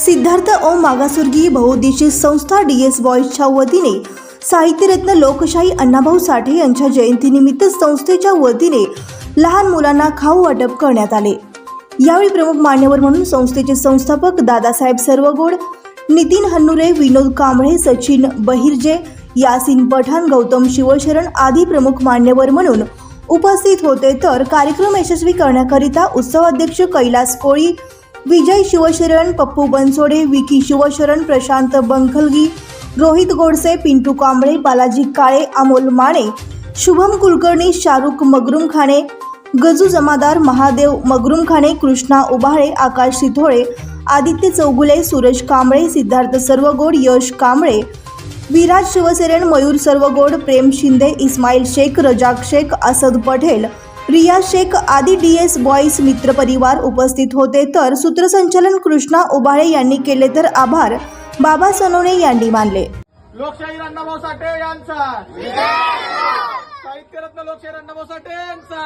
सिद्धार्थ ओम मागासवर्गीय बहुउद्देशीय संस्था डी एस बॉईजच्या वतीने साहित्यरत्न लोकशाही अण्णाभाऊ साठे यांच्या जयंतीनिमित्त संस्थेच्या वतीने लहान मुलांना खाऊ वाटप करण्यात आले. यावेळी प्रमुख मान्यवर म्हणून संस्थेचे संस्थापक दादासाहेब सर्वगोड नितीन हन्नुरे विनोद कांबळे सचिन बहिर्जे यासिन पठाण गौतम शिवशरण आदी प्रमुख मान्यवर म्हणून उपस्थित होते. तर कार्यक्रम यशस्वी करण्याकरिता उत्सवाध्यक्ष कैलास कोळी विजय शिवशरण पप्पू बनसोडे विकी शिवशरण प्रशांत बंखलगी रोहित गोडसे पिंटू कांबळे बालाजी काळे अमोल माने शुभम कुलकर्णी शाहरुख मगरुम खाणे गजू जमादार महादेव मगरुम खाणे कृष्णा उभाळे आकाश सिथोळे आदित्य चौगुले सूरज कांबळे सिद्धार्थ सर्वगोड यश कांबळे विराज शिवसेरेन मयूर सर्वगोड प्रेम शिंदे इस्माईल शेख रजाक शेख असद पटेल रियाज शेख आदी डी एस बॉईज मित्रपरिवार उपस्थित होते. तर सूत्रसंचालन कृष्णा उबाळे यांनी केले तर आभार. बाबा सोनवणे यांनी मानले. लोकशाही अण्णाभाऊ साठे यांचा. साहित्यरत्न लोकशाही अण्णाभाऊ साठे यांचा.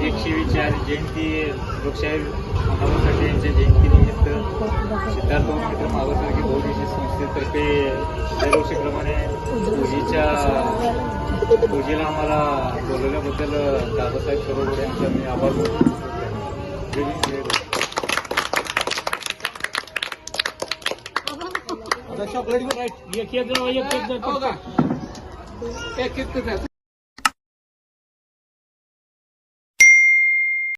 एकशे चार जयंती लोकशाही अण्णाभाऊ यांच्या जयंतीनिमित्त सिद्धार्थ मित्र मागासवर्गीय बहुदेशी संस्थेतर्फे दरवर्षीप्रमाणे पूजेच्या पूजेला आम्हाला बोलवल्याबद्दल दादासाहेब सरोवर यांचा मी आभार मानतो. चॉकलेट एक एक एक एक